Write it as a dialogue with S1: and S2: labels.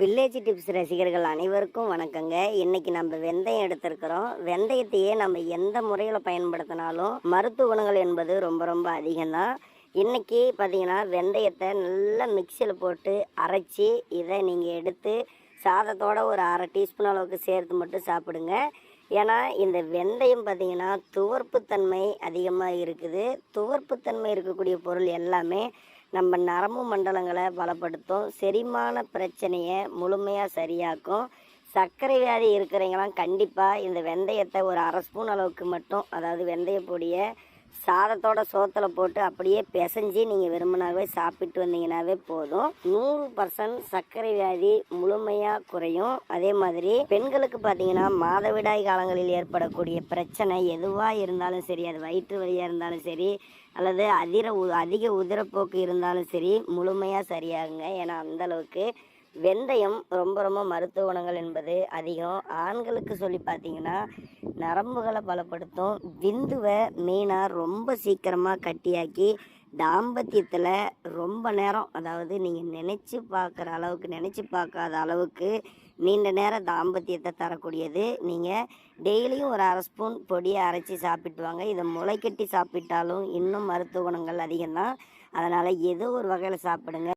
S1: Village tips ரசிகர்கள் அனைவருக்கும் வணக்கங்க. இன்னைக்கு நம்ம வெந்தயம் எடுத்திருக்கிறோம். வெந்தயத்தையே நம்ம எந்த முறையில் பயன்படுத்தினாலும் மருத்துவ குணங்கள் என்பது ரொம்ப ரொம்ப அதிகம்தான். இன்னைக்கு பார்த்தீங்கன்னா வெந்தயத்தை நல்லா மிக்சியில் போட்டு அரைச்சி இதை நீங்கள் எடுத்து சாதத்தோட ஒரு அரை டீஸ்பூன் அளவுக்கு சேர்த்து மட்டும் சாப்பிடுங்க. ஏன்னா இந்த வெந்தயம் பார்த்தீங்கன்னா துவர்ப்புத்தன்மை அதிகமாக இருக்குது. துவர்ப்புத்தன்மை இருக்கக்கூடிய பொருள் எல்லாமே நம்ம நரம்பு மண்டலங்களை பலப்படுத்தும். செரிமான பிரச்சனையை முழுமையாக சரியாக்கும். சர்க்கரை வியாதி இருக்கிறவங்களாம் கண்டிப்பாக இந்த வெந்தயத்தை ஒரு அரை ஸ்பூன் அளவுக்கு மட்டும் அதாவது வெந்தய பொடியை சாதத்தோட சோத்தில் போட்டு அப்படியே பிசைஞ்சு நீங்கள் விரும்பினாவே சாப்பிட்டு வந்தீங்கன்னாவே போதும். நூறு பர்சன்ட் சர்க்கரை வியாதி முழுமையாக குறையும். அதே மாதிரி பெண்களுக்கு பார்த்தீங்கன்னா மாதவிடாய் காலங்களில் ஏற்படக்கூடிய பிரச்சனை எதுவாக இருந்தாலும் சரி அது வயிற்று வலியாக இருந்தாலும் சரி அல்லது அதிர உ- அதிக உதிரப்போக்கு இருந்தாலும் சரி முழுமையாக சரியாகுங்க. ஏன்னா அந்த அளவுக்கு வெந்தயம் ரொம்ப ரொம்ப மருத்துவ குணங்கள் என்பது அதிகம். ஆண்களுக்கு சொல்லி பார்த்தீங்கன்னா நரம்புகளை பலப்படுத்தும். விந்துவை மெயினாக ரொம்ப சீக்கிரமாக கட்டியாக்கி தாம்பத்தியத்தில் ரொம்ப நேரம் அதாவது நீங்கள் நினச்சி பார்க்குற அளவுக்கு நினச்சி பார்க்காத அளவுக்கு நீண்ட நேரம் தாம்பத்தியத்தை தரக்கூடியது. நீங்கள் டெய்லியும் ஒரு அரை ஸ்பூன் பொடியை அரைச்சி சாப்பிட்டு வாங்க. இதை முளைக்கட்டி சாப்பிட்டாலும் இன்னும் மருத்துவ குணங்கள் அதிகம்தான். அதனால் ஏதோ ஒரு வகையில் சாப்பிடுங்க.